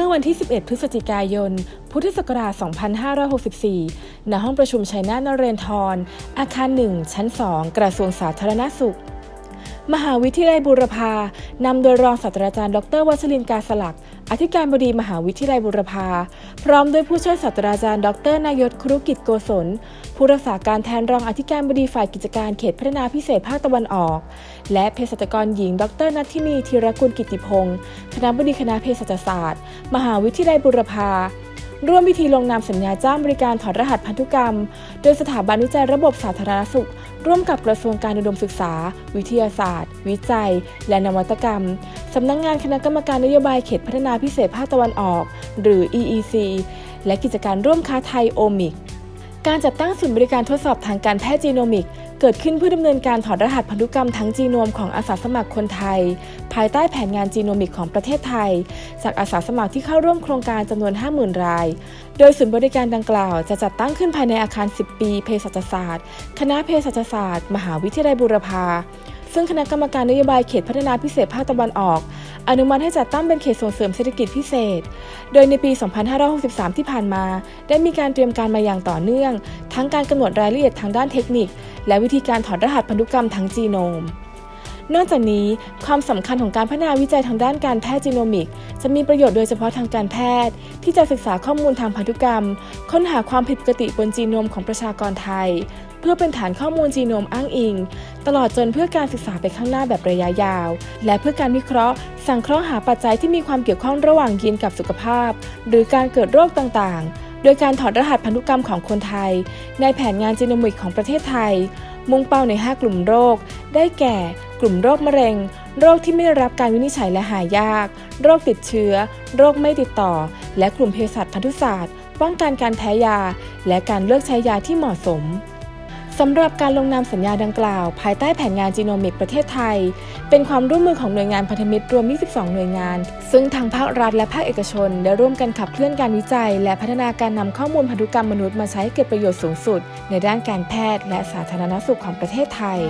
มื่อวันที่ 11 พฤศจิกายน พุทธศักราช 2564 ณ ห้องประชุมชัยนาทนเรนทร อาคาร 1 ชั้น 2 กระทรวงสาธารณสุข มหาวิทยาลัยบูรพา นำโดยรองศาสตราจารย์ ดรวัชรินทร์กาสลัก อธิการบดีมหาวิทยาลัยบุรพา พร้อมด้วยผู้ช่วยศาสตราจารย์ ดร นายศครุกิจโกศล ผู้รักษาการแทนรองอธิการบดีฝ่ายกิจการเขตพัฒนาพิเศษภาคตะวันออก และเภสัชกรหญิง ดรนัททินีธีรกุลกิติพงศ์คณะบดีคณะเภสัชศาสตร์ มหาวิทยาลัยบุรพา ร่วมพิธีลงนามสัญญาจ้างบริการถอดรหัสพันธุกรรม โดยสถาบันวิจัยระบบสาธารณสุข ร่วมกับกระทรวงการอุดมศึกษา วิทยาศาสตร์ วิจัย และนวัตกรรม สำนักงงานคณะกรรมการนโยบายเขตพัฒนาพิเศษภาคตะวันออก หรือ EEC และกิจการร่วมค้าไทยโอมิก การจัดตั้งศูนย์บริการทดสอบทางการแพทย์จีโนมิก เกิดขึ้นเพื่อดำเนินการถอดรหัสพันธุกรรมทั้งจีโนมของอาสาสมัครคนไทย ภายใต้แผนงานจีโนมิกของประเทศไทย จากอาสาสมัครที่เข้าร่วมโครงการจำนวน 50,000 ราย โดยศูนย์บริการดังกล่าว จะจัดตั้งขึ้นภายในอาคาร 10 ปีเภสัชศาสตร์ คณะเภสัชศาสตร์ มหาวิทยาลัยบูรพา ซึ่งคณะกรรมการนโยบายเขตพัฒนาพิเศษภาคตะวันออก อนุมัติให้จัดตั้งเป็นเขตส่งเสริมเศรษฐกิจพิเศษ โดยในปี 2563 ที่ผ่านมา ได้มีการเตรียมการมาอย่างต่อเนื่อง ทั้งการกำหนดรายละเอียดทางด้านเทคนิค และวิธีการถอดรหัสพันธุกรรมทั้งจีโนมนอกจากนี้ความสำคัญของการพัฒนาวิจัยทางด้านการแพทย์จีโนมิก จะมีประโยชน์โดยเฉพาะทางการแพทย์ ที่จะศึกษาข้อมูลทางพันธุกรรม ค้นหาความผิดปกติบนจีโนมของประชากรไทย พื่อเป็นฐานข้อมูลจีโนมอ้างอิง ตลอดจนเพื่อการศึกษาไปข้างหน้าแบบระยะยาว และเพื่อการวิเคราะห์ สังเคราะห์หาปัจจัยที่มีความเกี่ยวข้องระหว่างยีนกับสุขภาพ หรือการเกิดโรคต่างๆ โดยการถอดรหัสพันธุกรรมของคนไทย ในแผนงานจีโนมิกของประเทศไทย มุ่งเป้าใน 5 กลุ่มโรค ได้แก่ กลุ่มโรคมะเร็ง โรคที่ไม่ได้รับการวินิจฉัยและหายาก โรคติดเชื้อ โรคไม่ติดต่อ และกลุ่มเภสัชพันธุศาสตร์ป้องกันการแพ้ยา และการเลือกใช้ยาที่เหมาะสม สำหรับการลงนามสัญญาดังกล่าว ภายใต้แผนงานจีโนมิกประเทศไทย เป็นความร่วมมือของหน่วยงานพันธมิตรรวม 22 หน่วยงาน ซึ่งทางภาครัฐและภาคเอกชน ได้ร่วมกันขับเคลื่อนการวิจัย และพัฒนาการนำข้อมูลพันธุกรรมมนุษย์มาใช้เกิดประโยชน์สูงสุด ในด้านการแพทย์ และสาธารณสุขของประเทศไทย